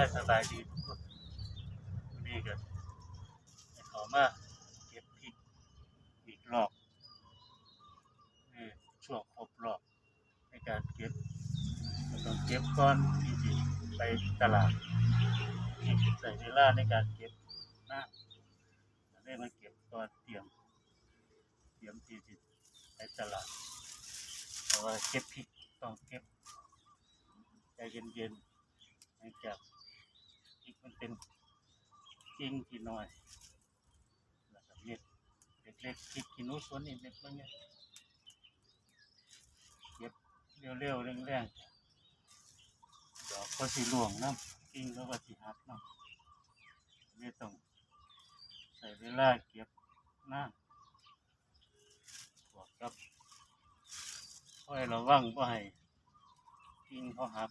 ายสบายดีทุกคนวันนี้ก็ให้เขามาเก็บพริกอีกรอบนี่ช่วงครบรอบในการเก็บต้องเก็บก่อนที่จะไปตลาดนี่ใส่เวลาในการเก็บนะก็ได้มาเก็บก่อนเตรียม เตรียมที่จะไปตลาดเพราะว่าเก็บพริกต้องเก็บใจเย็นๆเนื่องจากพริก มันเป็นกิ่งที่น้อยแล้วก็เม็ดเล็กๆพริกขี้หนูสวนนี่เม็ดมันเนี่ยเก็บเร็วๆแรงๆดอกก็สีหลวงน้ำกิ่งก็ว่าสีหักน้ำไม่ต้องใส่เวลาเก็บนานบวกกับค่อยระวังบ่ให้กิ่งเขาหัก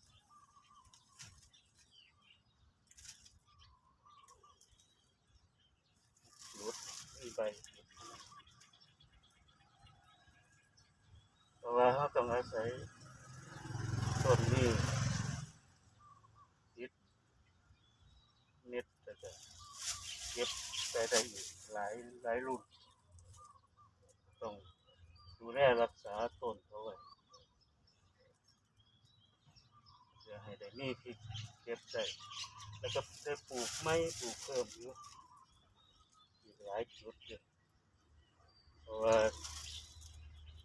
หลุด มีใบหลุดเพราะว่าเขาต้องอาศัยต้นนี้ติดเน็ตแต่จะเก็บไปได้อีกหลายหลายรุ่นต้องดูแลรักษาต้นเขาไว้เพื่อให้ได้มีที่เก็บได้แล้วก็ได้ปลูกไม้ปลูกเพิ่มอยู่ายจุดเลยเพราะว่า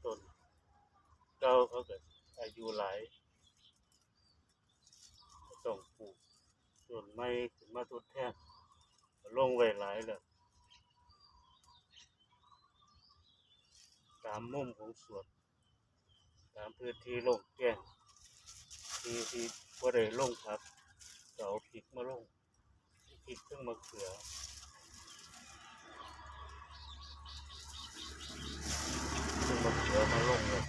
ต้นเก่าเขาเก็อายุหลายต้องปลูกต้นไม้ขึ้นมาทดแทนลงไว้หลายแล้วตามมุมของสวนตามพื้นที่โล่งแจ้งที่ที่บ่ได้ลงครับเอาพริกมาลงพริกเครื่องมะเขือ เครื่องมะมาลงเลย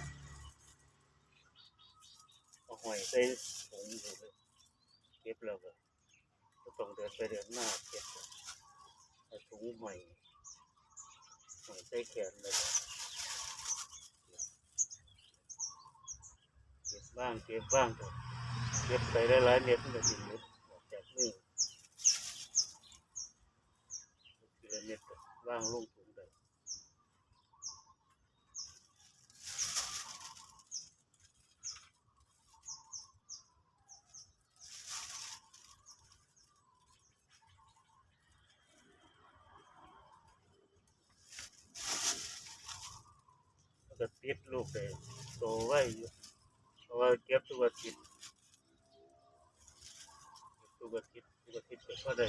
เอาหอยใส่ถุงอยู่เลยเก็บแล้วก็ต้องเดินไปเดินมาเก็บเอาถุงหอยหอยใส่แขนเลยเก็บบ้างเก็บบ้างเถอะเก็บไปได้หลายเม็ดมันก็สิหลุดออกจากมือทีละเม็ดก็ว่างลงถุงได้แล้ว ก็ติดลูกได้โตไว้อยู่เพราะว่าเก็บทุกอาทิตย์ทุกอาทิตย์ทุกอาทิตย์ก็ได้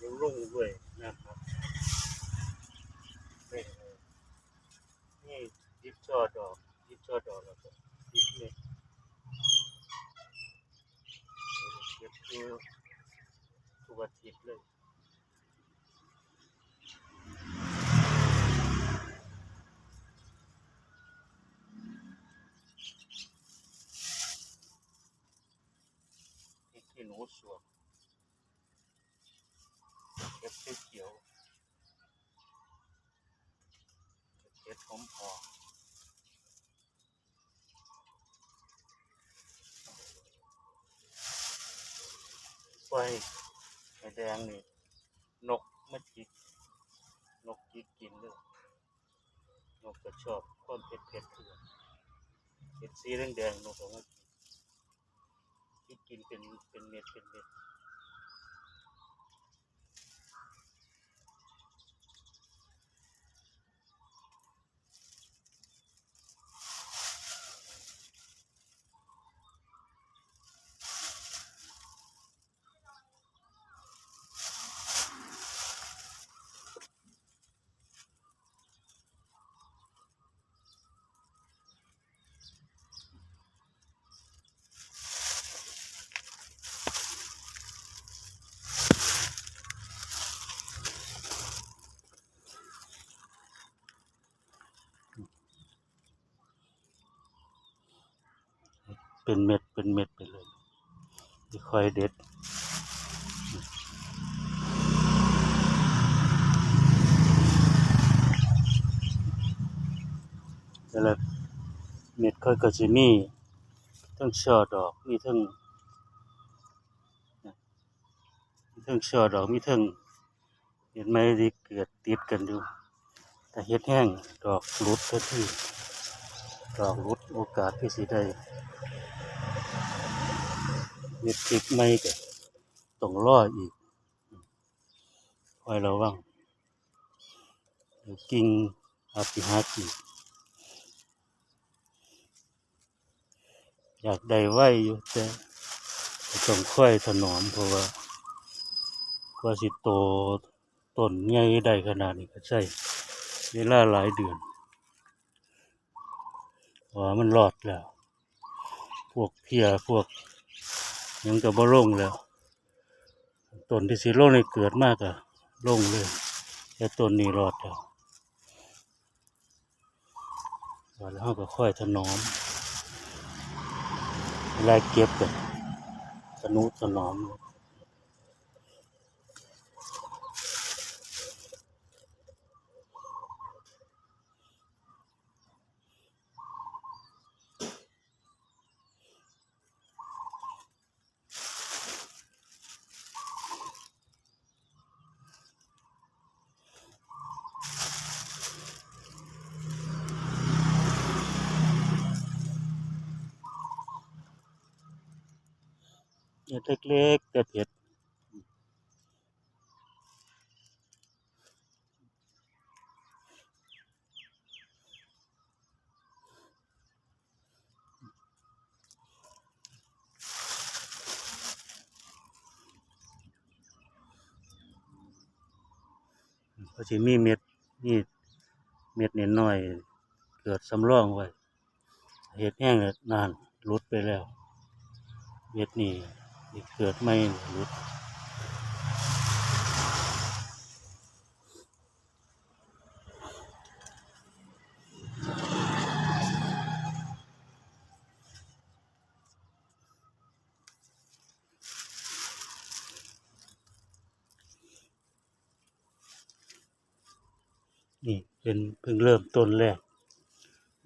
ยังรุ่งด้วยนะครับนี่ยิบช่อดอกยิบช่อดอกแล้วก็ยิบเนี่ยเก็บคือทุกอาทิตย์เลย มูสวมเก็บเขียวเก็บหอมหอมไฟไอแดงนี่ นกมาจิก นกจิกกินเลยนกก็ชอบความเผ็ดเผ็ดๆคือเผ็ดสีแดงๆนกก็มา ที่กินเป็นเป็นเม็ดเป็นเม็ด เป็นเม็ดเป็นเม็ดไปเลยค่อยเด็ดแต่ละเม็ดค่อยก็จะมีทั้งช่อดอกมีทั้งมีทั้งช่อดอกมีทั้งเห็นไหมที่เกิดติดกันอยู่แต่เฮ็ดแห้งดอกหลุดก็ที่ดอกหลุดโอกาสที่สิได้ เม็ดพริกไม่ก็ต้องรออีกคอยระวังเดี๋ยวกิ่งอาจสิหักอีกอยากได้ไว้อยู่แต่ต้องค่อยถนอมเพราะว่ากว่าสิโตต้นใหญ่ได้ขนาดนี้ก็ใช้เวลาหลายเดือนว่ามันรอดแล้ว พวกเพียพวก ยังก็บ่ลงแล้วต้นที่สิลงในเกิดมากอะลงเลยแต่ต้นนี้รอดแล้วว่าแล้วเราก็ค่อยถนอมเวลาเก็บกันสนุถนอมเลย ดเล็กๆแต่เผ็ดก็จะมีเม็ดนี่เม็ดน้อย เกิดสำรองไว้เห็ดแห้งแล้วนานหลุดไปแล้ว เม็ดนี่ นี่เกิดไม่หลุดนี่เป็นเพิ่งเริ่มต้นแรก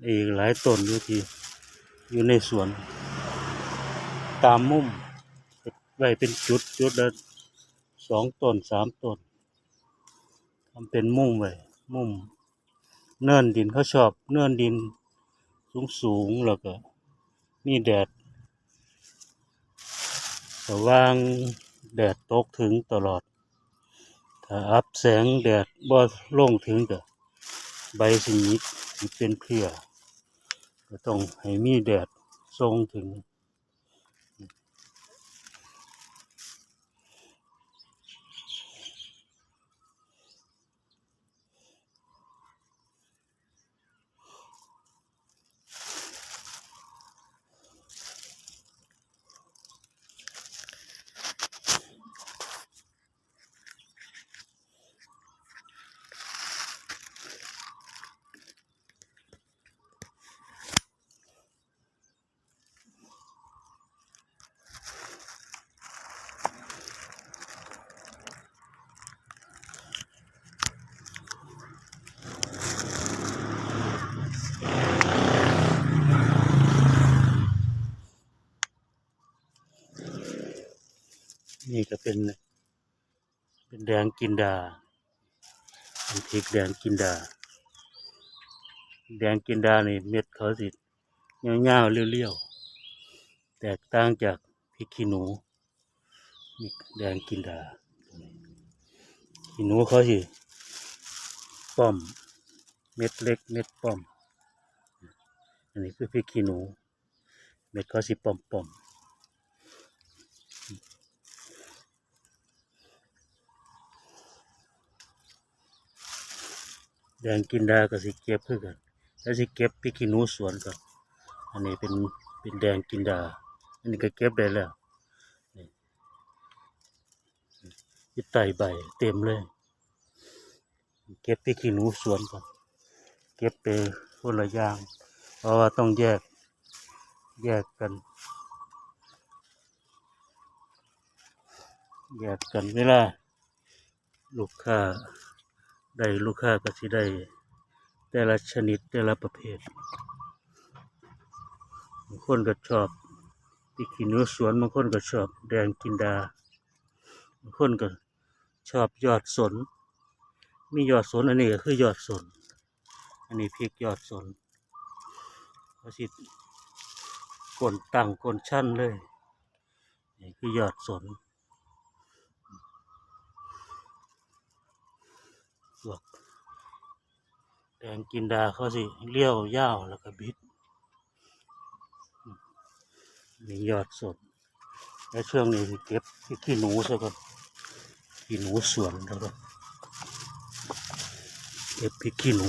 อีกหลายต้นอยู่ที่อยู่ในสวน ตามมุม ไว้เป็นจุดจุดละสองต้นสามต้นทำเป็นมุมไว้มุมเนินดินเขาชอบเนินดินสูงสูงๆแล้วก็มีแดดสว่างแดดตกถึงตลอด ถ้าอับแสงแดดบ่ลงถึงก็ใบสิหยิกสิเป็นเพลียก็ต้องให้มีแดดส่งถึง นี่ก็เป็น เป็นแดงกินดาเป็นพริกแดงกินดา แดงกินดานี่เม็ดเขาสิเงาๆเรียวๆแตกต่างจากพริกขี้หนูนี่แดงกินดาขี้หนูเขาสิป้อม เม็ดเล็ก เม็ดป้อม อันนี้คือพริกขี้หนู เม็ดเขาสิป้อมป้อม แดงกินดาก็สิเก็บคือกันแล้วสิเก็บพริกขี้หนูสวนก่อนอันนี้เป็นเป็นแดงกินดา อันนี้ก็เก็บได้แล้วนี่อยู่ใต้ใบเต็มเลย เก็บพริกขี้หนูสวนก่อนเก็บไปคนละอย่าง เพราะว่าต้องแยกแยกกันแยกกันเวลาลูกค้า ได้ลูกค้าก็สิได้ แต่ละชนิดแต่ละประเภทบางคนก็ชอบพริกขี้หนูสวนบางคนก็ชอบแดงกินดาบางคนก็ชอบยอดสน มียอดสนอันนี้ก็คือยอดสน อันนี้พริกยอดสนเขาสิกลตั้งกลชั้นเลย นี่คือยอดสนพวก แดงกินดาเขาสิเลี้ยวยาวแล้วก็บิดนี่ยอดสด และช่วงนี้เก็บพิกขี้หนูซะก่อนขี้หนูสวนแล้วก็เก็บพริกขี้หนู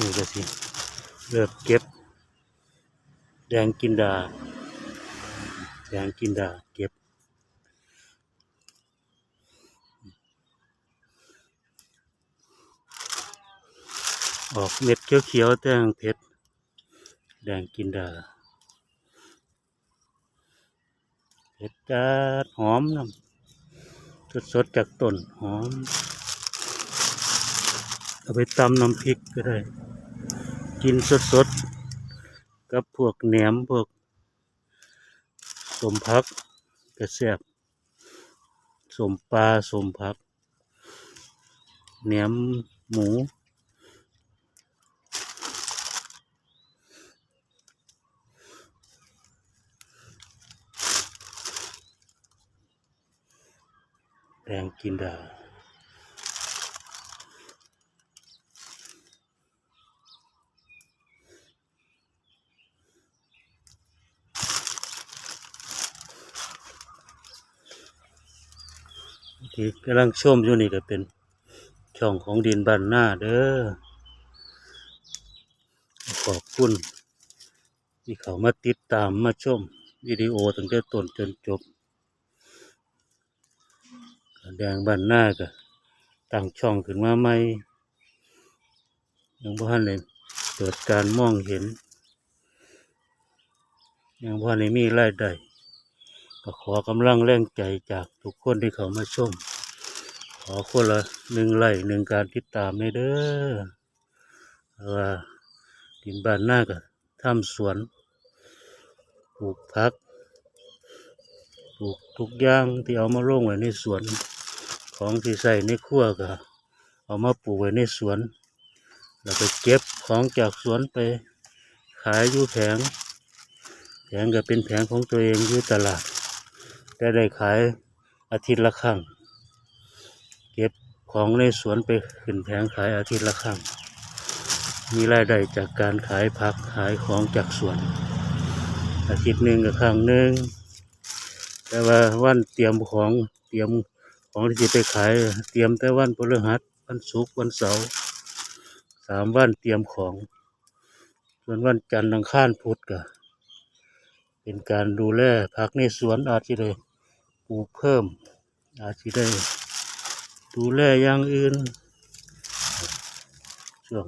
นี่ก็สิเริ่มเก็บ แดงกินดา แดงกินดาเก็บ ออกเม็ดเขียวๆแตงเผ็ดแดงกินดาเผ็ดจัดหอมน้ำสดๆจากต้นหอม เอาไปตำน้ำพริกก็ได้ กินสดๆ กับพวกแหนมพวกสมพักกระแซบสมปลาสมพักแหนมหมูแดงกินดา ที่กำลังชมอยู่นี่ก็เป็นช่องของดินบ้านหน้าเด้อขอบคุณที่เขามาติดตามมาชมวิดีโอตั้งแต่ต้นจนจบก็แดงบ้านหน้าก็ตั้งช่องขึ้นมาใหม่ยังบ่ทันเลยเปิดการมองเห็นยังบ่ทันได้มีรายได้ก็ขอกำลังแรงใจจากทุกคนที่เขามาชม อคนละหนึ่งไลค์หนึ่งการติดตามในเด้อว่าดินบ้านหน้าก็ทำสวนปลูกผักปลูกทุกอย่างที่เอามาลงไว้ในสวนของที่ใส่ในครัวก็เอามาปลูกไว้ในสวน แล้วก็เก็บของจากสวนไปขายอยู่แผงแผงก็เป็นแผงของตัวเองอยู่ตลาดได้ได้ขายอาทิตย์ละครั้ง ของในสวนไปขึ้นแผงขายอาทิตย์ละครั้ง มีรายได้จากการขายผักขายของจากสวน อาทิตย์หนึ่งกับครั้งหนึ่งแต่ว่าวันเตรียมของเตรียมของที่จะไปขายเตรียมแต่วันพฤหัสวันศุกร์วันเสาร์สามวันเตรียมของ ส่วนวันจันทร์อังข้ารพุธก็เป็นการดูแลผักในสวนอาจจะได้ปลูกเพิ่ม อาจจะได้ ดูแลอย่างอื่นช่วง